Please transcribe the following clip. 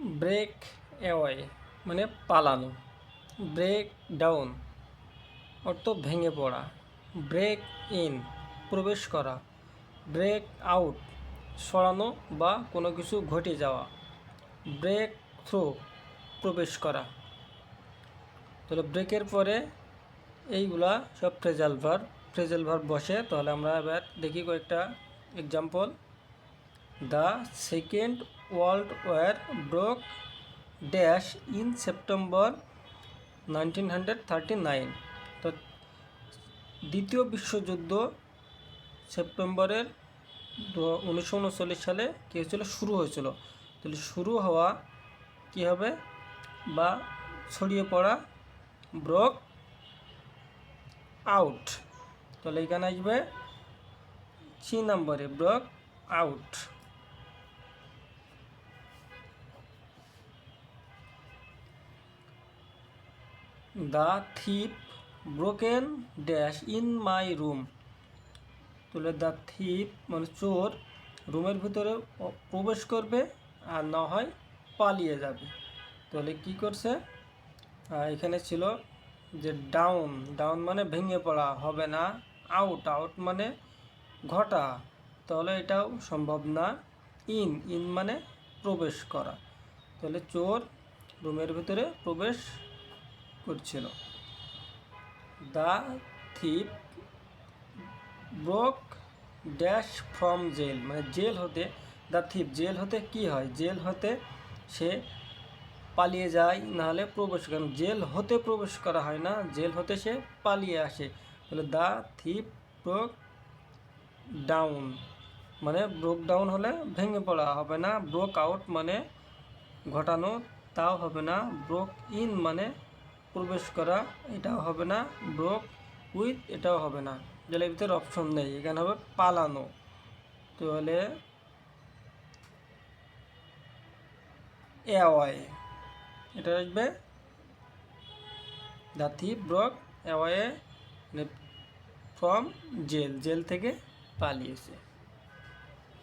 Break away মানে পালানো। Break down, অর্থ ভেঙে পড়া। ব্রেক ইন, প্রবেশ করা। ব্রেক আউট, সরানো বা কোনো কিছু ঘটে যাওয়া। ব্রেক থ্রু, প্রবেশ করা। তাহলে ব্রেকের পরে এইগুলা সব ফ্রেজাল ভার বসে। তাহলে আমরা এবার দেখি কয়েকটা example the second world war broke dash in September nineteen hundred thirty nine. তো দ্বিতীয় বিশ্বযুদ্ধ সেপ্টেম্বরের উনিশশো উনচল্লিশ সালে কী হয়েছিল? শুরু হয়েছিল। তাহলে শুরু হওয়া কী হবে? বা ছড়িয়ে পড়া ব্রোক আউট। তাহলে এখানে আসবে সি নম্বরে, broke out. The thief broken dash in my room তাহলে দ্য থিপ মানে চোর রুমের ভিতরে প্রবেশ করবে আর না হয় পালিয়ে যাবে। তাহলে কি করছে? এখানে ছিল যে ডাউন ডাউন মানে ভেঙে পড়া, হবে না আউট আউট মানে ঘটা। তাহলে এটাও সম্ভব না ইন ইন মানে প্রবেশ করা। তাহলে চোর রুমের ভিতরে প্রবেশ করছিল। The thief broke dash from jail. মানে জেল হতে, দ্য থিপ জেল হতে কি হয়? জেল হতে সে পালিয়ে যায়, নাহলে প্রবেশ করে। কারণ জেল হতে প্রবেশ করা হয় না, জেল হতে সে পালিয়ে আসে। তাহলে দ্য থিপ ব্রোক ডাউন। মানে ব্রোক ডাউন হলে ভেঙে পড়া হবে না। ব্রোক আউট মানে ঘটানো, তাও হবে না। ব্রোক ইন মানে প্রবেশ করা, এটাও হবে না। ব্রোক উইথ এটাও হবে না। যেটার ভিতরে অপশন নেই। এখানে হবে পালানো। তাহলে অ্যাওয়াই এটা আসবে the broke away from jail jail থেকে পালিয়েছে।